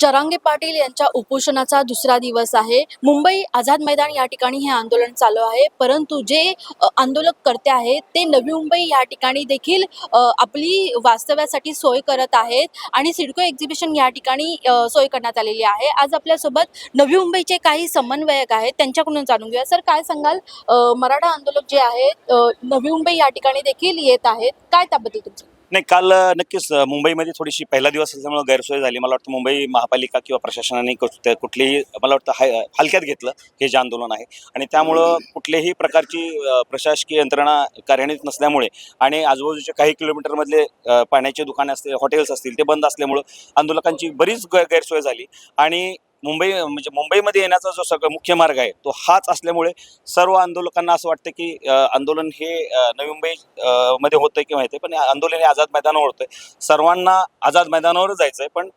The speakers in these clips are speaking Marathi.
जरांगे पाटील यांच्या उपोषणाचा दुसरा दिवस आहे. मुंबई आझाद मैदान या ठिकाणी हे आंदोलन चालू आहे. परंतु जे आंदोलक करते आहेत ते नवी मुंबई या ठिकाणी देखील आपली वास्तव्यासाठी सोय करत आहेत आणि सिडको एक्झिबिशन या ठिकाणी सोय करण्यात आलेली आहे. आज आपल्यासोबत नवी मुंबईचे काही समन्वयक आहेत. त्यांच्याकडून जाणून घेऊया. सर काय सांगाल? मराठा आंदोलक जे आहेत नवी मुंबई या ठिकाणी देखील येत आहेत. काय त्याबद्दल तुमचं? नाही काल नक्कीच मुंबईमध्ये थोडीशी पहिला दिवस असल्यामुळे गैरसोय झाली. मला वाटतं मुंबई महापालिका किंवा प्रशासनाने कुठ- कुठलीही मला वाटतं हाय हलक्यात घेतलं हे जे आंदोलन आहे. आणि त्यामुळं कुठल्याही प्रकारची प्रशासकीय यंत्रणा कार्यान्वित नसल्यामुळे आणि आजूबाजूच्या काही किलोमीटरमधले पाण्याचे दुकाने असतील हॉटेल्स असतील ते बंद असल्यामुळं आंदोलकांची बरीच गै गैरसोय झाली. आणि मुंबई म्हणजे मुंबईमध्ये येण्याचा जो सगळं मुख्य मार्ग आहे तो हाच असल्यामुळे सर्व आंदोलकांना असं वाटतं की आंदोलन हे नवी मुंबई अ, मध्ये होतंय किंवा येते पण आंदोलन हे आझाद मैदानावर होतंय. सर्वांना आझाद मैदानावरच जायचं आहे पण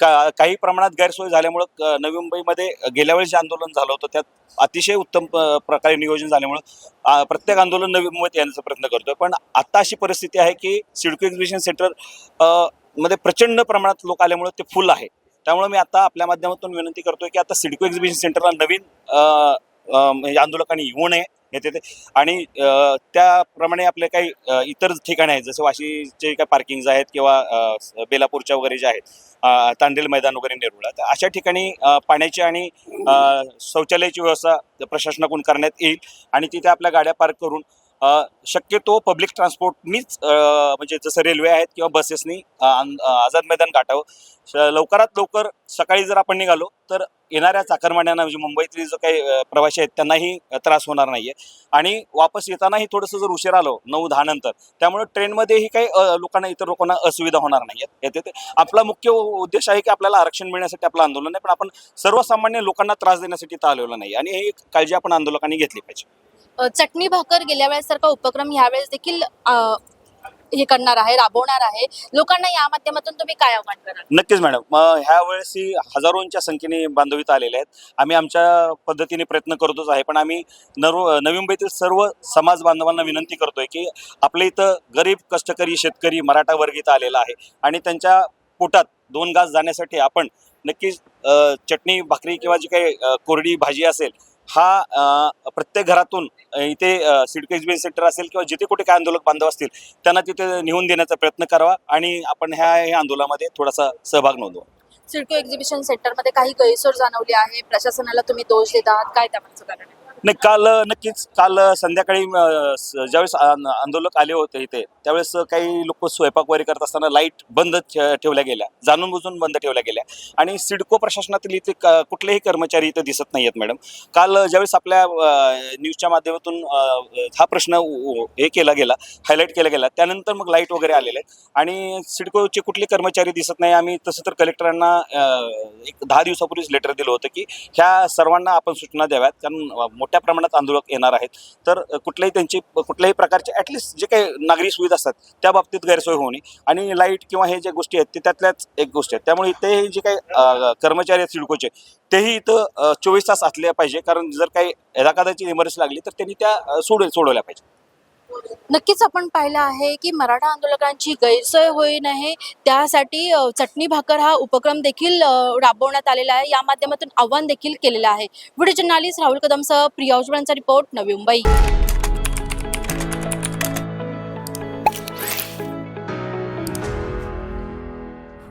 का काही प्रमाणात गैरसोय झाल्यामुळं नवी मुंबईमध्ये गेल्या वेळेस जे आंदोलन झालं होतं त्यात अतिशय उत्तम प्रकारे नियोजन झाल्यामुळं प्रत्येक आंदोलन नवी मुंबईत येण्याचा प्रयत्न करतोय. पण आता अशी परिस्थिती आहे की सिडको एक्झिबिशन सेंटरमध्ये प्रचंड प्रमाणात लोक आल्यामुळे ते फुल आहे. त्यामुळे मी आता आपल्या माध्यमातून विनंती करतोय की आता सिडको एक्झिबिशन सेंटरला नवीन म्हणजे आंदोलकांनी येऊ नये येते ते आणि त्याप्रमाणे आपले काही इतर ठिकाणे आहेत जसे वाशीचे काही पार्किंग आहेत किंवा बेलापूरच्या वगैरे जे आहेत तांडेल मैदान वगैरे नेरुळा तर अशा ठिकाणी पाण्याची आणि शौचालयाची व्यवस्था प्रशासनाकडून करण्यात येईल. आणि तिथे आपल्या गाड्या पार्क करून शक्यतो पब्लिक ट्रान्सपोर्टनीच म्हणजे जसं रेल्वे आहेत किंवा बसेसनी आझाद मैदान गाठावं. श- लवकरात लवकर सकाळी जर आपण निघालो तर येणाऱ्या चाकरमान्यांना म्हणजे मुंबईतली जो काही प्रवासी आहेत त्यांनाही त्रास होणार नाहीये. आणि वापस येतानाही थोडंसं जर उशीर आलो नऊ दहा नंतर त्यामुळे ट्रेनमध्येही काही लोकांना इतर लोकांना असुविधा होणार नाहीयेत. येते ते. आपला मुख्य उद्देश आहे की आपल्याला आरक्षण मिळण्यासाठी आपलं आंदोलन आहे पण आपण सर्वसामान्य लोकांना त्रास देण्यासाठी इथं आलेलो नाही. आणि ही काळजी आपण आंदोलकांनी घेतली पाहिजे. चटणी भाकर गेल्या वेळेसारखा उपक्रम ह्यावेळेस देखील हे करणार आहे राबवणार आहे. लोकांना या माध्यमातून तुम्ही काय आव्हान करा नक्कीच मॅडम. मग ह्या वेळेस ही हजारोंच्या संख्येने बांधवीत आलेले आहेत. आम्ही आमच्या पद्धतीने प्रयत्न करतोच आहे पण आम्ही नरू नवी मुंबईतील सर्व समाज बांधवांना विनंती करतोय की आपल्या इथं गरीब कष्टकरी शेतकरी मराठा वर्ग इथं आलेला आहे आणि त्यांच्या पोटात दोन घास जाण्यासाठी आपण नक्कीच चटणी भाकरी किंवा जी काही कोरडी भाजी असेल हा प्रत्येक घरातून इथे सिडको एक्झिबिशन सेंटर असेल किंवा जिथे कुठे काय आंदोलक बांधव असतील त्यांना तिथे नेऊन देण्याचा प्रयत्न करावा आणि आपण ह्या ह्या आंदोलनामध्ये थोडासा सहभाग नोंदवा. सिडको एक्झिबिशन सेंटरमध्ये काही गैरसोय जाणवली आहे. प्रशासनाला तुम्ही दोष देत आहात. काय त्यामागचं कारण नाही काल नक्कीच काल संध्याकाळी ज्यावेळेस आंदोलक आले होते इथे त्यावेळेस काही लोक स्वयंपाक वगैरे करत असताना लाइट बंद ठेवल्या गेल्या जाणून बुजून बंद ठेवल्या गेल्या. आणि सिडको प्रशासनातील इथे कुठलेही कर्मचारी इथे दिसत नाही आहेत मॅडम. काल ज्यावेळेस आपल्या न्यूजच्या माध्यमातून हा प्रश्न हे केला गेला हायलाईट केला गेला त्यानंतर मग लाइट वगैरे आलेले आहेत. आणि सिडकोचे कुठले कर्मचारी दिसत नाही आम्ही तसं तर कलेक्टरांना एक दहा दिवसापूर्वीच लेटर दिलं होतं की ह्या सर्वांना आपण सूचना द्याव्यात कारण मोठ्या प्रमाणात आंदोलक येणार आहेत. तर कुठल्याही त्यांची कुठल्याही प्रकारचे ॲटलिस्ट जे काही नागरी सुविधा असतात त्या बाबतीत गैरसोय होणे आणि लाइट किंवा हे ज्या गोष्टी आहेत ते त्यातल्याच एक गोष्टी आहेत त्यामुळे ते जे काही कर्मचारी आहेत सिडकोचे तेही इथं चोवीस तास असले पाहिजे. कारण जर काही एखाद्याची इमर्जन्सी लागली तर त्यांनी त्या अ, सोड सोडवल्या पाहिजे. नक्कीच आपण पाहिलं आहे की मराठा आंदोलकांची गैरसोय होई नये त्यासाठी चटणी भाकर हा उपक्रम देखील राबवण्यात आलेला आहे. या माध्यमातून आव्हान देखील केलेलं आहे. व्हिडिओ जर्नालिस्ट राहुल कदमसह प्रिया उज्ज्वलांचा रिपोर्ट नवी मुंबई.